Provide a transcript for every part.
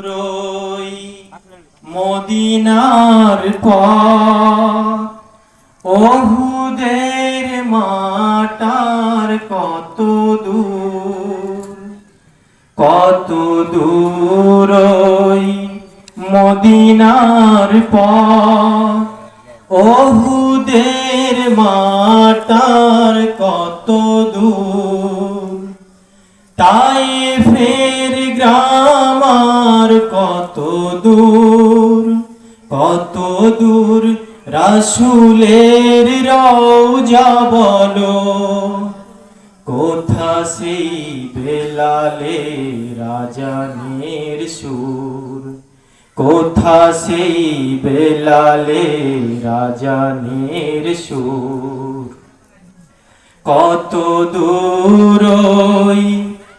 রই মদিনার পর ওহুদের মাটার কত দূর কত দূর মদিনার পর মাটার দূর কত দূর রাসুলের রওজা বলো। কোথা সেই বেলালে রাজানের সুর? কোথা সেই বেলালে রাজানের সুর? কত দূর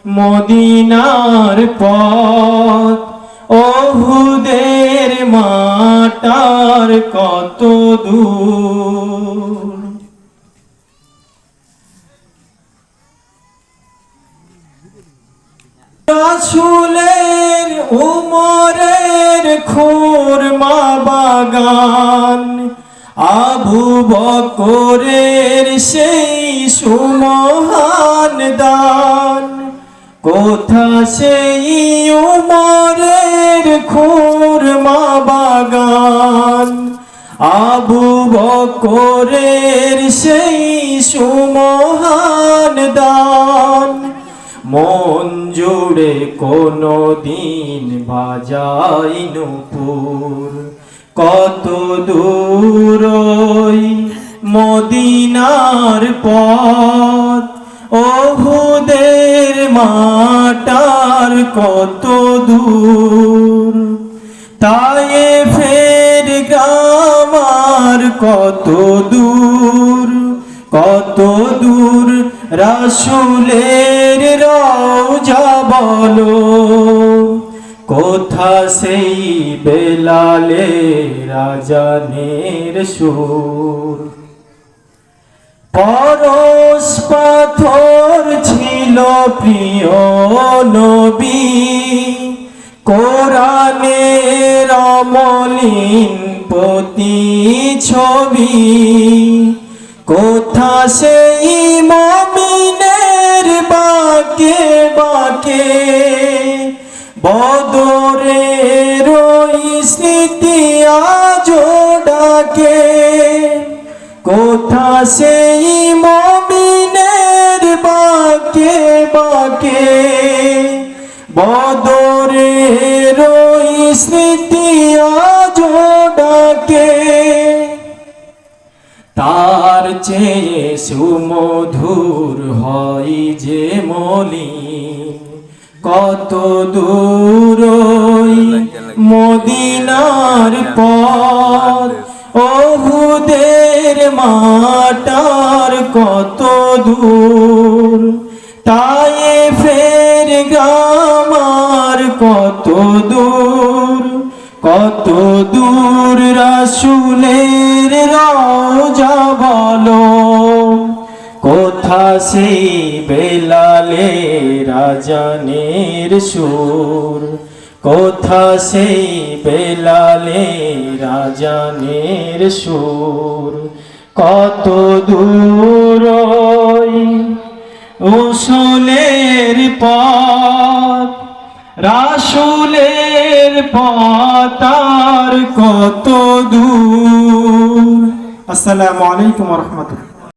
মদিনার পথ ওহুদের মাটার কত দূর। রাসুলের উমরের খুরমা বাগান, আবু বকরের সেই সুমহান দান। কোথা সেই উমরের খুরমা বাগান। আবু বকরের সেই সুমহান দান। মন জুড়ে কোনো দিন বাজাই নুপুর। কত দূর ওই মদিনার পথ। ওহুদের মাটার কত দূর? তাই ফের গ্রামার কত দূর? কত দূর রাসুলের রওজা বলো। কোথা সেই বেলালে রাজানের সুর? ছিল প্রিয় নবী। কোরআনের অমলিন পতি ছবি। কোথা সেই মমিনের বাকে বাকে। বদরের ওই স্মৃতি আজো ডাকে। কোথা সেই মমিনের বাকে বদরের ওই স্মৃতি আজো ডাকে। তার চেয়ে সুমধুর হয় যে মলি কত দূর মদিনার পথ। ওহুদের মাটার কত দূর। তাই ফের গামার কত দূর কত দূর রাসুলের রওজা বলো। কোথা সেই বেলালে রাজানের সুর? কোথা সেই বেলালে রাজানের সুর? কত দূর উসুলের পথ রাসুলের পতার কত দূর। আসসালামু আলাইকুম রহমতুল্লাহ।